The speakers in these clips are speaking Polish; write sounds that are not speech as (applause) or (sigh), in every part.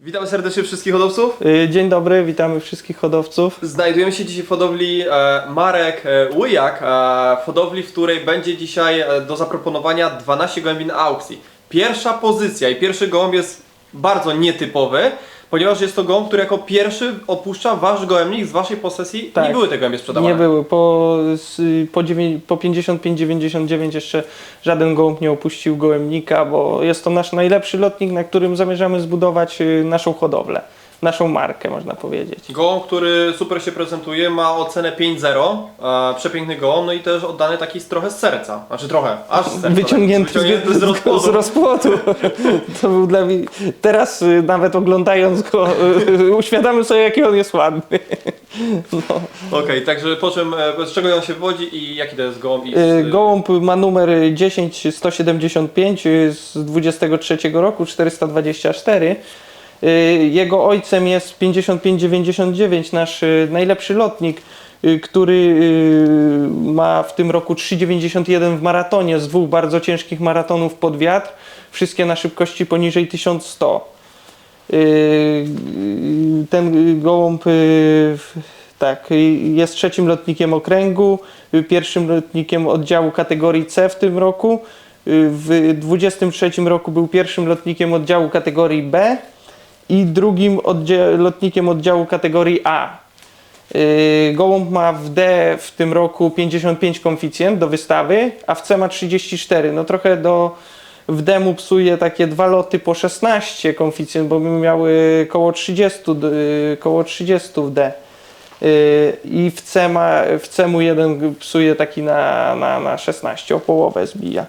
Witam serdecznie wszystkich hodowców. Y, Dzień dobry, witamy wszystkich hodowców. Znajdujemy się dzisiaj w hodowli e, Marek e, Łyjak, e, w hodowli, w której będzie dzisiaj e, do zaproponowania 12 gołębi na aukcji. Pierwsza pozycja i pierwszy gołąb jest bardzo nietypowy, ponieważ jest to gołąb, który jako pierwszy opuszcza wasz gołębnik z waszej posesji. Tak. Nie były te gołębie sprzedawane. Nie były. Po, po, dziewię- po 55-99 jeszcze żaden gołąb nie opuścił gołębnika, bo jest to nasz najlepszy lotnik, na którym zamierzamy zbudować y, naszą hodowlę, naszą markę można powiedzieć. Gołąb, który super się prezentuje, ma ocenę 5-0, e, przepiękny gołąb, no i też oddany taki trochę z serca, znaczy trochę, aż z serca. Wyciągnięty, wyciągnięty z, rozpodu. z rozpłodu. To był dla mnie... Teraz y, nawet oglądając go y, uświadamy sobie jaki on jest ładny. No. Okej, także po czym, e, z czego on się wywodzi i jaki to jest gołąb? I z, Y, Gołąb ma numer 10175 y, z 23 roku 424. Y, Jego ojcem jest 5599, nasz y, najlepszy lotnik, y, który ma w tym roku 3,91 w maratonie z dwóch bardzo ciężkich maratonów pod wiatr. Wszystkie na szybkości poniżej 1100. Y, Ten gołąb tak, jest trzecim lotnikiem okręgu, pierwszym lotnikiem oddziału kategorii C w tym roku. W 23 roku był pierwszym lotnikiem oddziału kategorii B i drugim oddzia- lotnikiem oddziału kategorii A. Y, Gołąb ma w D w tym roku 55 koeficjent do wystawy, a w C ma 34. No trochę do w D mu psuje takie dwa loty po 16 koeficjent, bo by miały koło 30, d- y, koło 30 w D. Y, I w C, ma, w C mu jeden psuje taki na, na, na 16, o połowę zbija.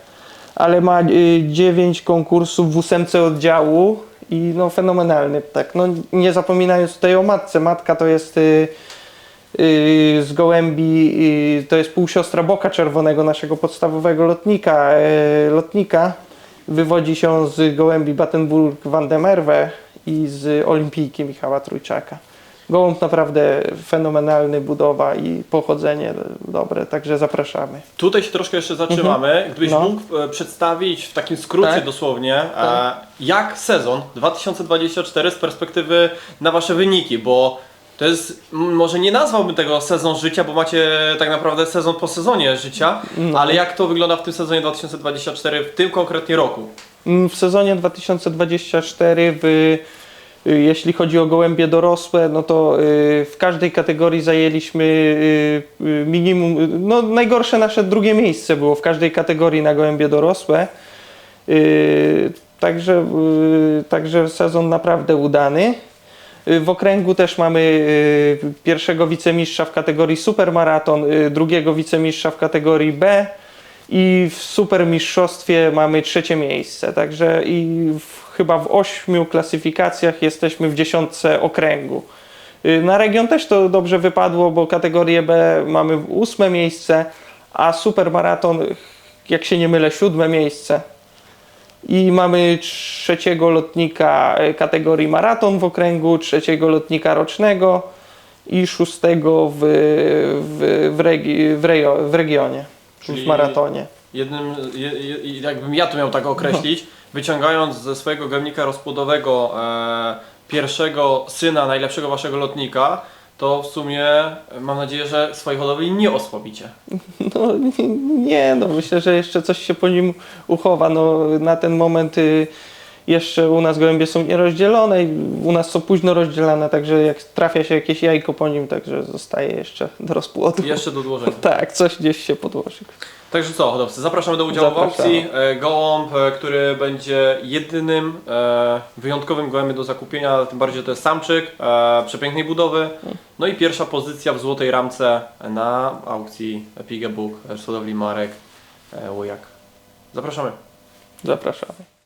Ale ma 9 konkursów w ósemce oddziału i no fenomenalny tak. No, nie zapominając tutaj o matce. Matka to jest y, y, z gołębi, y, to jest półsiostra Boka Czerwonego, naszego podstawowego lotnika. y, lotnika. Wywodzi się z gołębi Battenburg van der Merwe i z Olimpijki Michała Trójczaka. Gołąb naprawdę fenomenalny, budowa i pochodzenie dobre, także zapraszamy. Tutaj się troszkę jeszcze zatrzymamy. Gdybyś No. mógł e, przedstawić w takim skrócie Tak. dosłownie, e, Tak. jak sezon 2024 z perspektywy na wasze wyniki, bo to jest, może nie nazwałbym tego sezon życia, bo macie tak naprawdę sezon po sezonie życia, No. ale jak to wygląda w tym sezonie 2024, w tym konkretnie roku? Mm, W sezonie 2024, w, jeśli chodzi o gołębie dorosłe, no to y, w każdej kategorii zajęliśmy y, y, minimum, y, no najgorsze nasze drugie miejsce było w każdej kategorii na gołębie dorosłe. Y, Także, y, także sezon naprawdę udany. Y, W okręgu też mamy y, pierwszego wicemistrza w kategorii supermaraton, y, drugiego wicemistrza w kategorii B i w supermistrzostwie mamy trzecie miejsce. Także i w, chyba w ośmiu klasyfikacjach jesteśmy w dziesiątce okręgu. Y, Na region też to dobrze wypadło, bo kategorię B mamy w ósme miejsce, a supermaraton, jak się nie mylę, siódme miejsce. I mamy trzeciego lotnika e, kategorii maraton w okręgu, trzeciego lotnika rocznego i szóstego w, w, w, regi, w, w regionie, Czyli- w maratonie. Jednym, je, je, jakbym ja to miał tak określić, wyciągając ze swojego gębnika rozpłodowego e, pierwszego syna najlepszego waszego lotnika, to w sumie e, mam nadzieję, że swojej hodowli nie osłabicie. (laughs) No nie, nie, no myślę, że jeszcze coś się po nim uchowa. No, na ten moment y, jeszcze u nas gołębie są nierozdzielone i u nas są późno rozdzielane, także jak trafia się jakieś jajko po nim, także zostaje jeszcze do rozpłodu. Jeszcze do odłożenia. (laughs) Tak, coś gdzieś się podłoży. Także co, hodowcy, zapraszamy do udziału w Zapraszamy. aukcji. E, Gołąb, e, który będzie jedynym e, wyjątkowym gołębiem do zakupienia, tym bardziej, że to jest samczyk, e, przepięknej budowy. No i pierwsza pozycja w złotej ramce na aukcji Pigebook z hodowli Marek e, Łojak. Zapraszamy. Zapraszamy.